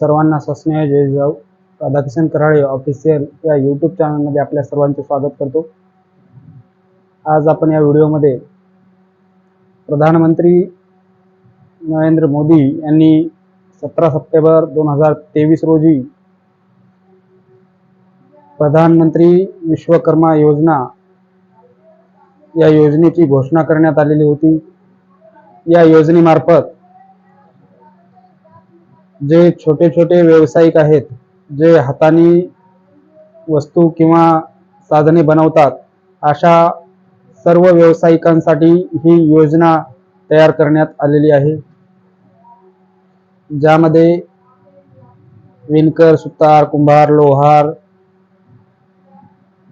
सर्वांना सस्नेह जय जाऊ. राधाकिशन कराळे ऑफिशियल या यूट्यूब चॅनलमध्ये आपल्या सर्वांचे स्वागत करतो. आज आपण या व्हिडिओमध्ये प्रधानमंत्री नरेंद्र मोदी यांनी सतरा सप्टेंबर दोन हजार तेवीस रोजी प्रधानमंत्री विश्वकर्मा योजना या योजनेची घोषणा करण्यात आलेली होती. या योजनेमार्फत जे छोटे छोटे व्यावसायिक आहेत जे हाताने वस्तू किंवा साधने बनवतात अशा सर्व व्यावसायिकांसाठी ही योजना तयार करण्यात आलेली आहे. ज्यामध्ये विणकर सुतार कुंभार लोहार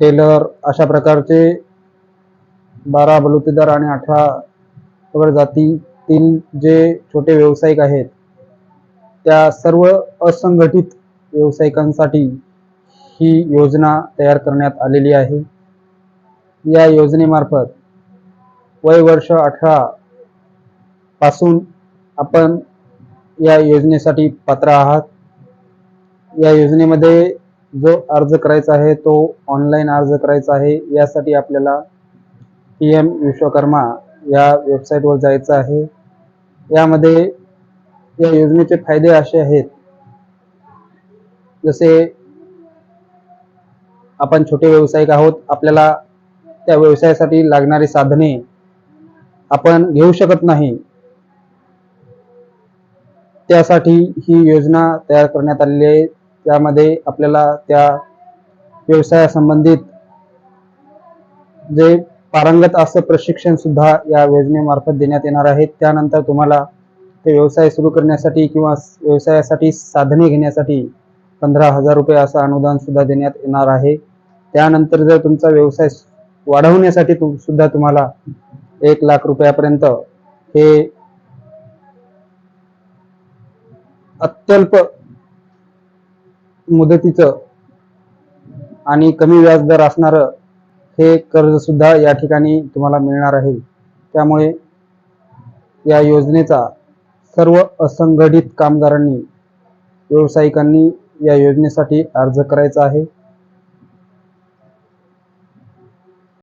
टेलर अशा प्रकारचे बारा बलुतेदार आणि अठरा जातीतील जे छोटे व्यावसायिक आहेत त्या सर्व असंघटित व्यावसायिकांसाठी ही योजना तयार करण्यात आलेली आहे. या योजनेमार्फत वय वर्ष अठरा पासून आपण या योजनेसाठी पात्र आहात. या योजनेमध्ये जो अर्ज करायचा आहे तो ऑनलाईन अर्ज करायचा आहे. यासाठी आपल्याला पी एम विश्वकर्मा या वेबसाईटवर जायचं आहे. यामध्ये या योजनेचे फायदे असे आहेत. जसे आपण छोटे व्यावसायिक आहोत आपल्याला त्या व्यवसायासाठी लागणारी साधने आपण घेऊ शकत नाही. त्यासाठी ही योजना तयार करण्यात आलेली आहे. त्यामध्ये आपल्याला त्या व्यवसायासंबंधित जे पारंगत असं प्रशिक्षण सुद्धा या योजनेमार्फत देण्यात येणार आहे. त्यानंतर तुम्हाला ते व्यवसाय सुरू करण्यासाठी किंवा व्यवसायासाठी साधने घेण्यासाठी पंधरा हजार रुपये असं अनुदान सुद्धा देण्यात येणार आहे. त्यानंतर जर तुमचा व्यवसाय वाढवण्यासाठी तु सुद्धा तुम्हाला एक लाख रुपयापर्यंत हे अत्यल्प मुदतीचं आणि कमी व्याजदर असणारं हे कर्ज सुद्धा या ठिकाणी तुम्हाला मिळणार आहे. त्यामुळे या योजनेचा सर्व असंघटित कामगारांनी व्यावसायिकांनी या योजनेसाठी अर्ज करायचा आहे.